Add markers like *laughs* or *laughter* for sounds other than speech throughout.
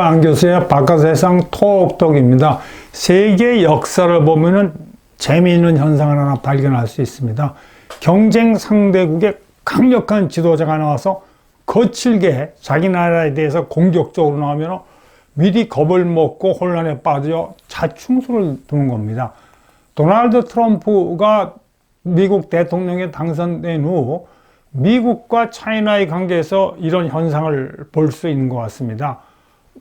안 교수의 바깥세상 톡톡입니다. 세계 역사를 보면은 재미있는 현상을 하나 발견할 수 있습니다. 경쟁 상대국의 강력한 지도자가 나와서 거칠게 자기 나라에 대해서 공격적으로 나오면 미리 겁을 먹고 혼란에 빠져 자충수를 두는 겁니다. 도널드 트럼프가 미국 대통령에 당선된 후 미국과 차이나의 관계에서 이런 현상을 볼 수 있는 것 같습니다.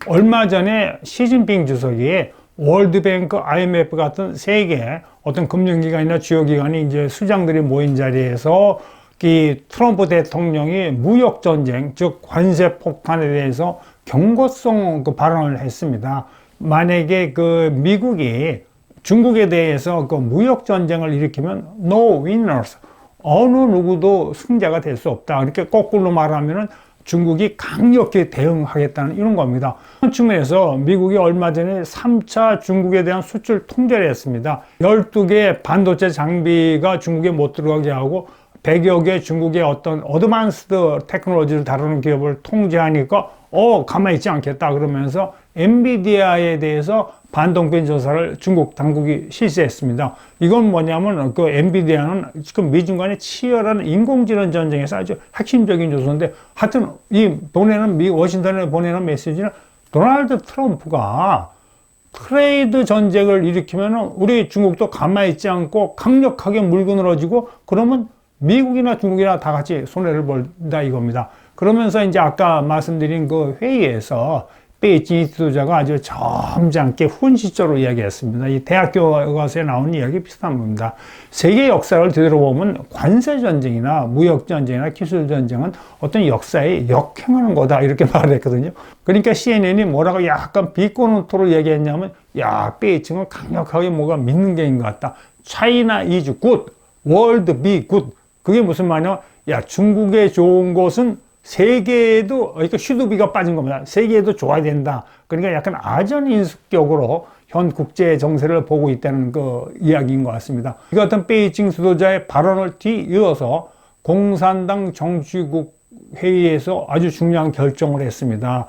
얼마 전에 시진핑 주석이 월드뱅크, IMF 같은 세계 어떤 금융기관이나 주요기관이 이제 수장들이 모인 자리에서 이 트럼프 대통령이 무역 전쟁, 즉 관세 폭탄에 대해서 경고성 그 발언을 했습니다. 만약에 그 미국이 중국에 대해서 그 무역 전쟁을 일으키면 no winners, 어느 누구도 승자가 될 수 없다. 이렇게 거꾸로 말하면은 중국이 강력히 대응하겠다는 이런 겁니다. 한 측면에서 미국이 얼마 전에 3차 중국에 대한 수출 통제를 했습니다. 12개 반도체 장비가 중국에 못 들어가게 하고 100여 개 중국의 어떤 어드밴스드 테크놀로지를 다루는 기업을 통제하니까 어 가만히 있지 않겠다 그러면서 엔비디아에 대해서 반동권 조사를 중국 당국이 실시했습니다. 이건 뭐냐면 그 엔비디아는 지금 미중 간의 치열한 인공지능 전쟁에서 아주 핵심적인 요소인데 하여튼 이 보내는 미 워싱턴에 보내는 메시지는 도널드 트럼프가 트레이드 전쟁을 일으키면 우리 중국도 가만히 있지 않고 강력하게 물고 늘어지고 그러면 미국이나 중국이나 다 같이 손해를 본다 이겁니다. 그러면서 이제 아까 말씀드린 그 회의에서 베이징 지도자가 아주 점잖게 훈시적으로 이야기했습니다. 이 대학교 가서에 나오는 이야기 비슷한 겁니다. 세계 역사를 되돌아보면 관세 전쟁이나 무역 전쟁이나 기술 전쟁은 어떤 역사에 역행하는 거다 이렇게 *laughs* 말했거든요. 그러니까 CNN이 뭐라고 약간 비꼬는 토로 얘기했냐면 야 베이징은 강력하게 뭐가 믿는 게인 것 같다. 차이나 이즈 굿, 월드 비 굿. 그게 무슨 말이냐? 야 중국의 좋은 것은 세계에도 그러니까 슈두비가 빠진 겁니다. 세계에도 좋아야 된다. 그러니까 약간 아전 인식격으로 현 국제 정세를 보고 있다는 그 이야기인 것 같습니다. 이 같은 베이징 수도자의 발언을 뒤이어서 공산당 정치국 회의에서 아주 중요한 결정을 했습니다.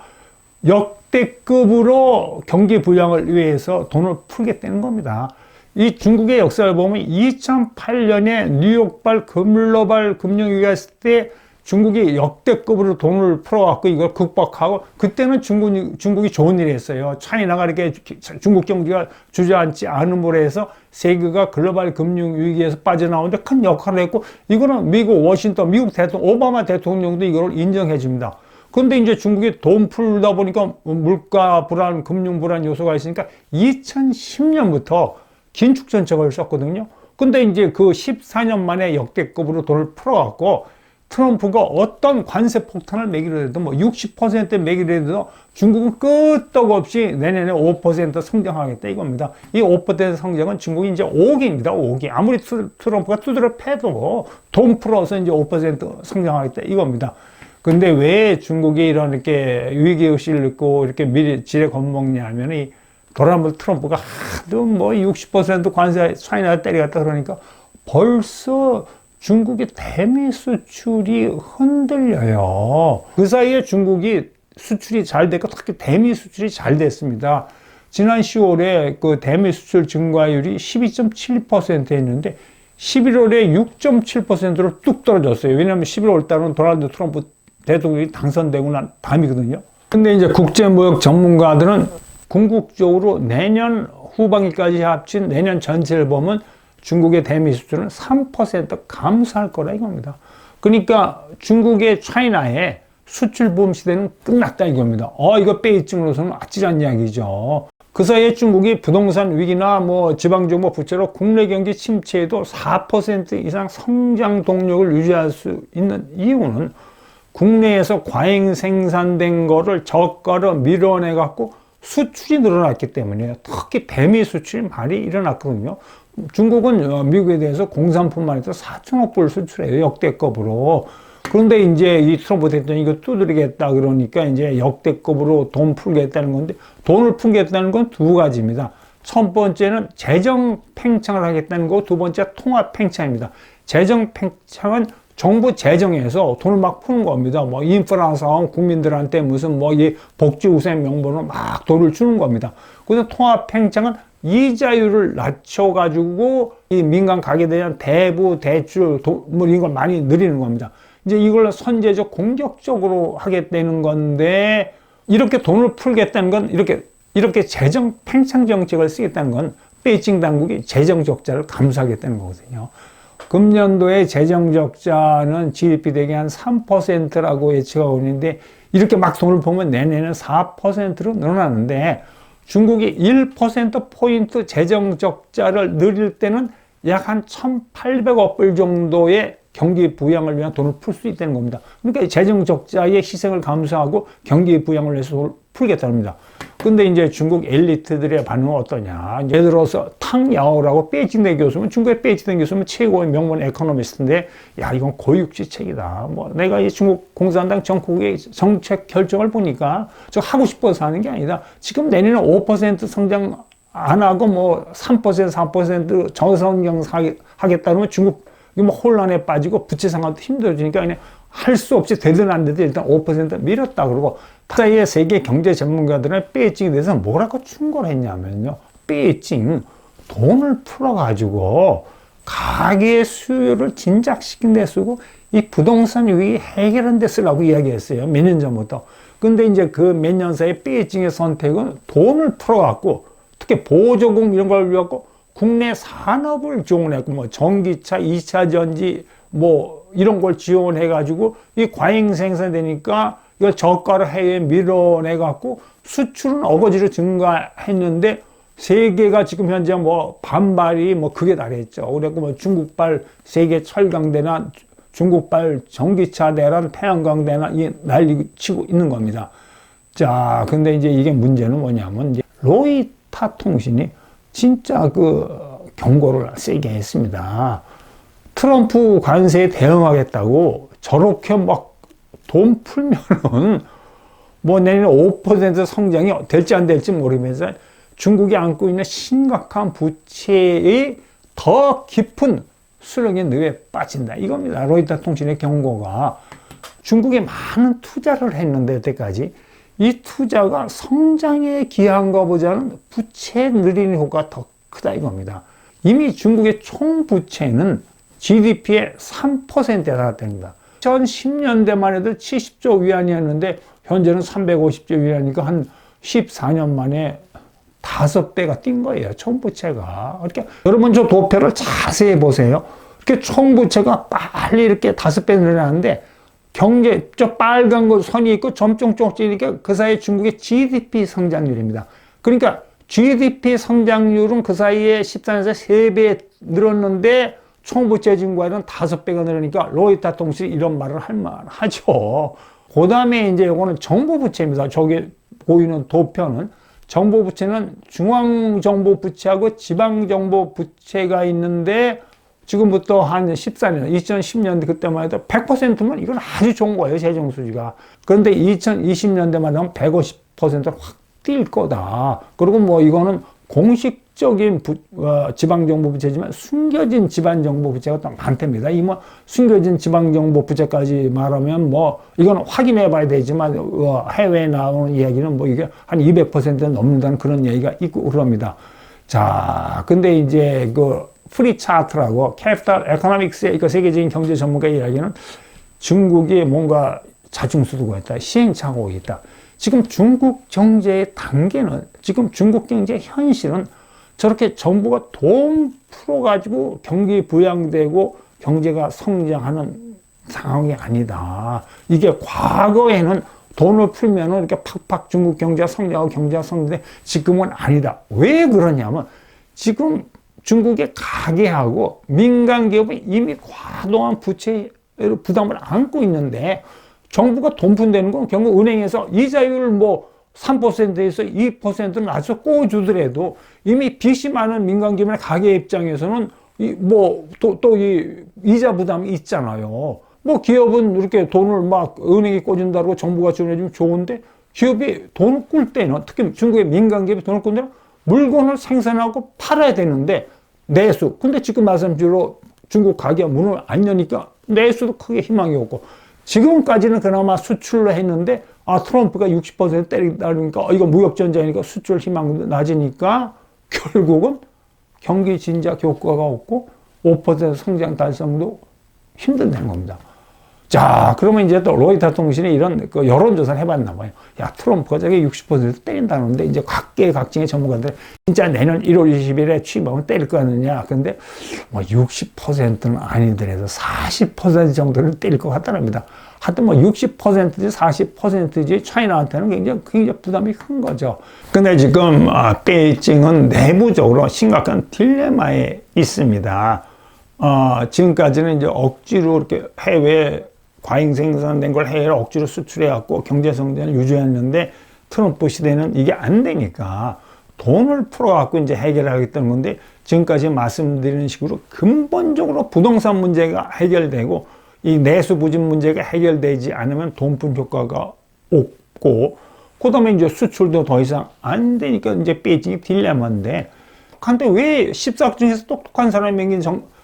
역대급으로 경기 부양을 위해서 돈을 풀겠다는 겁니다. 이 중국의 역사를 보면 2008년에 뉴욕발 글로벌 금융위기가 있을 때 중국이 역대급으로 돈을 풀어갖고 이걸 극복하고 그때는 중국, 중국이 좋은 일을 했어요. 차이나가 이렇게 중국 경제가 주저앉지 않음으로 해서 세계가 글로벌 금융 위기에서 빠져나오는데 큰 역할을 했고 이거는 미국 워싱턴 미국 대통령 오바마 대통령도 이걸 인정해 줍니다. 근데 이제 중국이 돈 풀다 보니까 물가 불안, 금융 불안 요소가 있으니까 2010년부터 긴축 정책을 썼거든요. 근데 이제 그 14년 만에 역대급으로 돈을 풀어갖고 트럼프가 어떤 관세 폭탄을 매기려 해도 뭐 60% 매기려 해도 중국은 끄떡없이 내년에 5% 성장하겠다 이겁니다. 이 5% 성장은 중국이 이제 5기입니다. 5기. 아무리 트럼프가 두드려 패도 돈 풀어서 이제 5% 성장하겠다 이겁니다. 근데 왜 중국이 이런 이렇게 위기의식을 느끼고 이렇게 미래 지레 겁먹냐 하면 이 도널드 트럼프가 하도 뭐 60% 관세 차이나 때리겠다 그러니까 벌써 중국의 대미 수출이 흔들려요. 그 사이에 중국이 수출이 잘 됐고 특히 대미 수출이 잘 됐습니다. 지난 10월에 그 대미 수출 증가율이 12.7%였는데 11월에 6.7%로 뚝 떨어졌어요. 왜냐하면 11월 달은 도널드 트럼프 대통령이 당선되고 난 다음이거든요. 근데 이제 국제무역 전문가들은 궁극적으로 내년 후반기까지 합친 내년 전체를 보면 중국의 대미 수출은 3% 감소할 거라 이겁니다. 그러니까 중국의 차이나의 수출 보험 시대는 끝났다 이겁니다. 어, 이거 베이징으로서는 아찔한 이야기죠. 그 사이에 중국이 부동산 위기나 뭐 지방정부 부채로 국내 경기 침체에도 4% 이상 성장 동력을 유지할 수 있는 이유는 국내에서 과잉 생산된 거를 저가로 밀어내 갖고 수출이 늘어났기 때문이에요. 특히 대미 수출이 많이 일어났거든요. 중국은 어, 미국에 대해서 공산품만 해도 4천억 불 수출해요. 역대급으로. 그런데 이제 이 트럼프 대통령이 이거 두드리겠다 그러니까 이제 역대급으로 돈 풀겠다는 건데 돈을 풀겠다는 건 두 가지입니다. 첫 번째는 재정 팽창을 하겠다는 거, 두 번째 통합 팽창입니다. 재정 팽창은 정부 재정에서 돈을 막 푸는 겁니다. 뭐 인프라 사업 국민들한테 무슨 뭐 이 복지 우선 명분으로 막 돈을 주는 겁니다. 그래서 통합 팽창은 이자율을 낮춰가지고 이 민간 가게에 대한 대부 대출 도, 뭐 이런 걸 많이 늘리는 겁니다. 이제 이걸 선제적 공격적으로 하게 되는 건데 이렇게 돈을 풀겠다는 건 이렇게 이렇게 재정 팽창 정책을 쓰겠다는 건 베이징 당국이 재정 적자를 감수하겠다는 거거든요. 금년도에 재정 적자는 GDP 대비 한 3%라고 예측하고 있는데 이렇게 막 돈을 보면 내년에는 4%로 늘어나는데 중국이 1%포인트 재정 적자를 늘릴 때는 약 한 1,800억 불 정도의 경기 부양을 위한 돈을 풀 수 있다는 겁니다. 그러니까 재정 적자의 희생을 감수하고 경기 부양을 돈을 풀겠다는 겁니다. 근데 이제 중국 엘리트들의 반응은 어떠냐. 예를 들어서 탕야오라고 베이징대 교수면 중국의 베이징대 교수면 최고의 명문 에코노미스트인데 야 이건 고육지 책이다. 뭐 내가 이 중국 공산당 정국의 정책 결정을 보니까 저 하고 싶어서 하는 게 아니다. 지금 내년에 5% 성장 안 하고 뭐 3% 4% 저성장 하겠다 그러면 중국 뭐 혼란에 빠지고 부채 상황도 힘들어지니까 그냥 할 수 없이 되든 안 되든 일단 5% 밀었다 그러고 타사이의 세계 경제 전문가들은 베이징에 대해서 뭐라고 충고를 했냐면요. 베이징 돈을 풀어가지고 가계 수요를 진작시킨 데 쓰고 이 부동산 위기 해결한 데 쓰라고 이야기했어요. 몇 년 전부터. 근데 이제 그 몇 년 사이에 베이징의 선택은 돈을 풀어갖고 특히 보조금 이런 걸 위하고 국내 산업을 지원했고 뭐 전기차, 2차 전지 뭐 이런 걸 지원해 가지고 이 과잉 생산되니까 이걸 저가를 해외에 밀어내 갖고 수출은 어거지로 증가했는데 세계가 지금 현재 뭐 반발이 뭐 그게 다랬죠. 그래고 뭐 중국발 세계 철강대나 중국발 전기차 대란 태양광 대나 이 난리 치고 있는 겁니다. 자, 근데 이제 이게 문제는 뭐냐면 이제 로이타 통신이 진짜 그 경고를 세게 했습니다. 트럼프 관세에 대응하겠다고 저렇게 막 돈 풀면은 뭐 내년 5% 성장이 될지 안 될지 모르면서 중국이 안고 있는 심각한 부채의 더 깊은 수렁에 늪에 빠진다. 이겁니다. 로이터 통신의 경고가 중국에 많은 투자를 했는데 여태까지 이 투자가 성장에 기여한 것보다는 부채 늘리는 효과가 더 크다 이겁니다. 이미 중국의 총 부채는 GDP의 3%에 달했답니다. 2010년대만 해도 70조 위안이었는데 현재는 350조 위안이니까 한 14년 만에 다섯 배가 뛴 거예요. 총 부채가. 이렇게 여러분 저 도표를 자세히 보세요. 이렇게 총 부채가 빨리 이렇게 다섯 배 늘어나는데 경제 저 빨간 거 선이 있고 점점점 찌니까 그 사이 중국의 GDP 성장률입니다. 그러니까 GDP 성장률은 그 사이에 14년에서 3배 늘었는데 총부채 증가는 5배가 늘으니까 로이타 통신이 이런 말을 할 만하죠. 그 다음에 이제 이거는 정부 부채입니다. 저기 보이는 도표는 정부 부채는 중앙 정부 부채하고 지방 정부 부채가 있는데 지금부터 한 14년, 2010년대 그때만 해도 100%면 이건 아주 좋은 거예요, 재정 수지가. 그런데 2020년대만 되면 150%를 확뛸 거다. 그리고 뭐 이거는 공식 적인 부, 어, 지방정부 부채지만 숨겨진 지방정부 부채가 또 많답니다. 이 뭐 숨겨진 지방정부 부채까지 말하면 뭐 이건 확인해 봐야 되지만 어, 해외에 나오는 이야기는 뭐 이게 한 200% 넘는다는 그런 얘기가 있고 그럽니다. 자, 근데 이제 그 프리 차트라고 캐피탈 에코노믹스의 그 세계적인 경제 전문가 이야기는 중국이 뭔가 자중수도가 있다. 시행착오가 있다. 지금 중국 경제의 단계는 지금 중국 경제 현실은 저렇게 정부가 돈 풀어가지고 경기 부양되고 경제가 성장하는 상황이 아니다. 이게 과거에는 돈을 풀면 은 이렇게 팍팍 중국 경제가 성장하고 경제가 성장돼 지금은 아니다. 왜 그러냐면 지금 중국의 가계하고 민간 기업은 이미 과도한 부채 부담을 안고 있는데 정부가 돈 푼다는 건 결국 은행에서 이자율 뭐 3%에서 2%를 낮춰 꼬주더라도 이미 빚이 많은 민간 기업이나 가계 입장에서는 이뭐또 또이 이자 부담이 있잖아요. 뭐 기업은 이렇게 돈을 막 은행에 꽂은다고 정부가 지원해주면 좋은데 기업이 돈을 꿀 때는 특히 중국의 민간 기업이 돈을 꿀 때는 물건을 생산하고 팔아야 되는데 내수. 근데 지금 말씀대로 중국 가게가 문을 안 여니까 내수도 크게 희망이 없고 지금까지는 그나마 수출로 했는데 아 트럼프가 60% 때리다 보니까 어, 이거 무역 전쟁이니까 수출 희망도 낮으니까 결국은 경기 진작 효과가 없고 5% 성장 달성도 힘든다는 겁니다. 자, 그러면 이제 또 로이터 통신이 이런 그 여론조사를 해봤나 봐요. 야, 트럼프가 저게 60% 때린다는데 이제 각계 각층의 전문가들 진짜 내년 1월 20일에 취임하면 때릴 거 아니냐. 근데 뭐 60%는 아니더라도 40% 정도는 때릴 것 같다랍니다. 하여튼 뭐 60%지 40%지 차이나한테는 굉장히, 굉장히 부담이 큰 거죠. 근데 지금 아, 베이징은 내부적으로 심각한 딜레마에 있습니다. 어, 지금까지는 이제 억지로 이렇게 해외 과잉 생산된 걸 해외로 억지로 수출해갖고 경제 성장을 유지했는데 트럼프 시대는 이게 안 되니까 돈을 풀어갖고 이제 해결하겠다는 건데 지금까지 말씀드리는 식으로 근본적으로 부동산 문제가 해결되고 이 내수 부진 문제가 해결되지 않으면 돈푼 효과가 없고 그 다음에 이제 수출도 더 이상 안 되니까 이제 베이징이 딜레마인데 근데 왜 14억 중에서 똑똑한 사람이 생긴 정, 그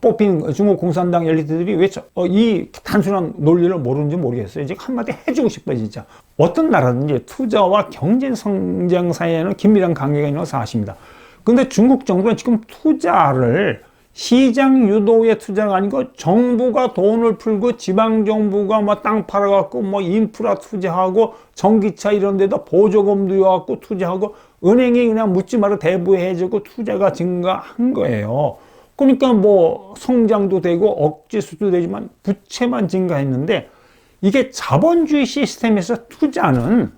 뽑힌 중국 공산당 엘리트들이 왜 이 단순한 논리를 모르는지 모르겠어요. 이제 한마디 해주고 싶어요, 진짜. 어떤 나라든지 투자와 경제 성장 사이에는 긴밀한 관계가 있는 건 사실입니다. 근데 중국 정부는 지금 투자를 시장 유도의 투자가 아니고 정부가 돈을 풀고 지방 정부가 뭐 땅 팔아갖고 뭐 인프라 투자하고 전기차 이런 데다 보조금 들여갖고 투자하고 은행이 그냥 묻지 말아 대부해주고 투자가 증가한 거예요. 그러니까 뭐 성장도 되고 억지 수도 되지만 부채만 증가했는데 이게 자본주의 시스템에서 투자는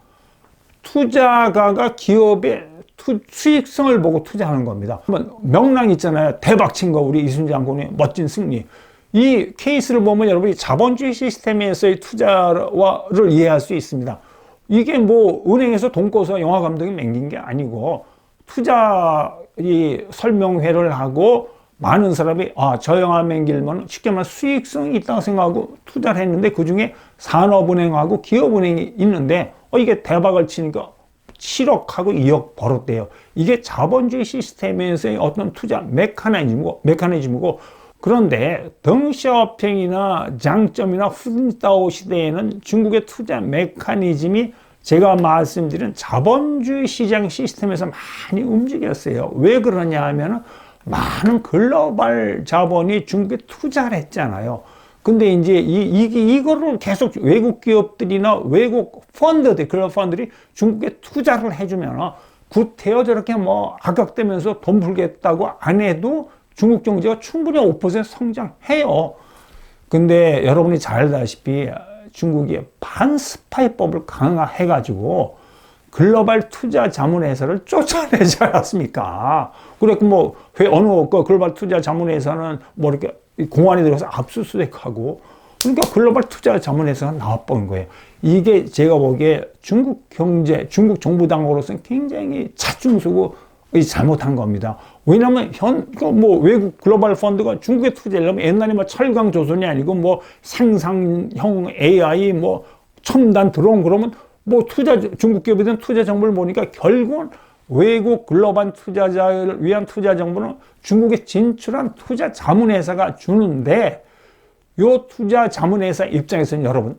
투자가가 기업의 투, 수익성을 보고 투자하는 겁니다. 명랑 있잖아요. 대박 친 거 우리 이순재 장군의 멋진 승리. 이 케이스를 보면 여러분이 자본주의 시스템에서의 투자를 이해할 수 있습니다. 이게 뭐 은행에서 돈 꿔서 영화 감독이 맹긴 게 아니고 투자 이 설명회를 하고 많은 사람이 아, 저 영화 맹길면 쉽게 말해 수익성이 있다고 생각하고 투자를 했는데 그 중에 산업은행하고 기업은행이 있는데 어, 이게 대박을 치니까 7억하고 2억 벌었대요. 이게 자본주의 시스템에서의 어떤 투자 메커니즘이고, 메커니즘이고 그런데 덩샤오핑이나 장점이나 후진타오 시대에는 중국의 투자 메커니즘이 제가 말씀드린 자본주의 시장 시스템에서 많이 움직였어요. 왜 그러냐 하면은 많은 글로벌 자본이 중국에 투자를 했잖아요. 근데 이제 이, 이, 이거를 계속 외국 기업들이나 외국 펀드들, 글로벌 펀드들이 중국에 투자를 해주면 구태여 저렇게 뭐 악각되면서 돈 풀겠다고 안 해도 중국 경제가 충분히 5% 성장해요. 근데 여러분이 잘 알다시피 중국이 반스파이법을 강화해가지고 글로벌 투자 자문회사를 쫓아내지 않았습니까? 그래고 뭐, 어느 그 글로벌 투자 자문회사는 뭐 이렇게 공안에 들어서 압수수색하고 그러니까 글로벌 투자 자문회사가 나와버린 거예요. 이게 제가 보기에 중국 경제, 중국 정부 당으로서는 굉장히 자충수고 잘못한 겁니다. 왜냐하면 현, 그뭐 외국 글로벌 펀드가 중국에 투자하려면 옛날에 뭐 철강 조선이 아니고 뭐 생산형 AI 뭐 첨단 드론 그러면 뭐 투자, 중국 기업이든 투자 정보를 보니까 결국은 외국 글로벌 투자자를 위한 투자 정보는 중국에 진출한 투자 자문회사가 주는데 요 투자 자문회사 입장에서는 여러분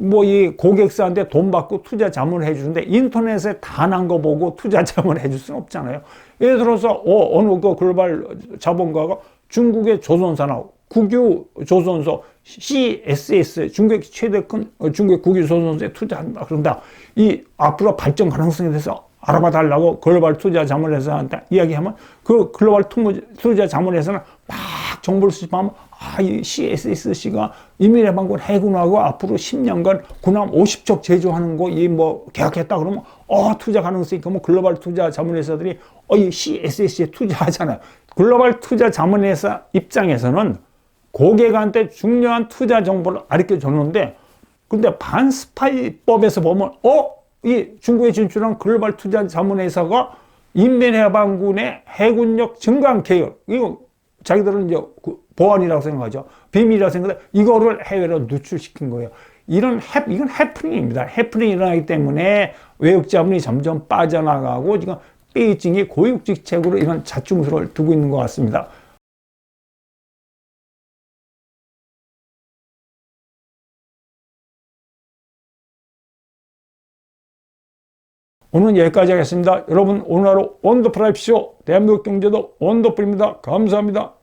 뭐 이 고객사한테 돈 받고 투자 자문을 해주는데 인터넷에 다 난 거 보고 투자 자문을 해줄 수는 없잖아요. 예를 들어서 어, 어느 그 글로벌 자본가가 중국의 조선사나 국유 조선소 CSS 중국 최대 큰 어, 중국 국유 조선소에 투자한다 그런다. 이 앞으로 발전 가능성에 대해서 알아봐 달라고 글로벌 투자 자문회사한테 이야기하면 그 글로벌 투자 자문회사는 막 정보를 수집하면 아, 이 CSSC가 이민의 방군 해군하고 앞으로 10년간 군함 50척 제조하는 거 이 뭐 계약했다 그러면 어 투자 가능성이 있고 뭐 글로벌 투자 자문회사들이 어 이 CSSC에 투자하잖아요. 글로벌 투자 자문회사 입장에서는 고객한테 중요한 투자 정보를 알려 줬는데 근데 반스파이법에서 보면 어? 이 중국에 진출한 글로벌 투자 자문회사가 인민해방군의 해군력 증강 계획 이거 자기들은 이제 그 보안이라고 생각하죠. 비밀이라고 생각해 이거를 해외로 누출시킨 거예요. 이런 해, 이건 해프닝입니다. 해프닝이 일어나기 때문에 외국 자본이 점점 빠져나가고 지금 베이징이 고육직책으로 이런 자충수를 두고 있는 것 같습니다 오늘은 여기까지 하겠습니다. 여러분 오늘 하루 원더풀 하십시오. 대한민국 경제도 원더풀입니다. 감사합니다.